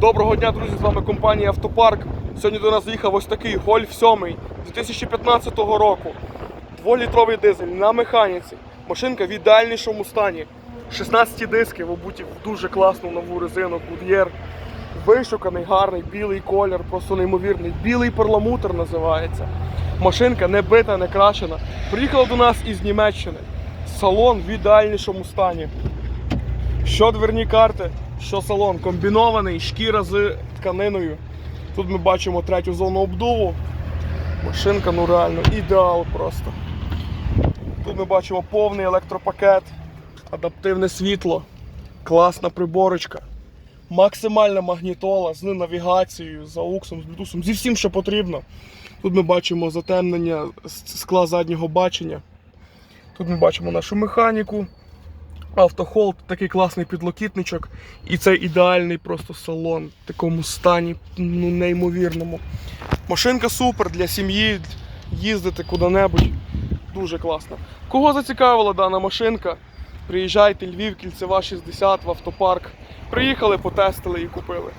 Доброго дня, друзі! З вами компанія Автопарк. Сьогодні до нас заїхав ось такий Гольф 7 2015 року. Дволітровий дизель на механіці. Машинка в ідеальнішому стані. 16 диски, обуті в дуже класну нову резину Goodyear. Вишуканий, гарний, білий колір, просто неймовірний. Білий перламутр називається. Машинка не бита, не крашена. Приїхала до нас із Німеччини. Салон в ідеальнішому стані. Що дверні карти, що салон комбінований, шкіра з тканиною. Тут ми бачимо третю зону обдуву. Машинка, ну реально, ідеал просто. Тут ми бачимо повний електропакет, адаптивне світло, класна приборочка, максимальна магнітола з навігацією, з AUX, з Bluetooth, зі всім, що потрібно. Тут ми бачимо затемнення скла заднього бачення. Тут ми бачимо нашу механіку. Автохолд, такий класний підлокітничок. І це ідеальний просто салон в такому стані, ну неймовірному. Машинка супер для сім'ї, їздити куди-небудь. Дуже класно. Кого зацікавила дана машинка? Приїжджайте, Львів, кільцева 60 в автопарк. Приїхали, потестили і купили.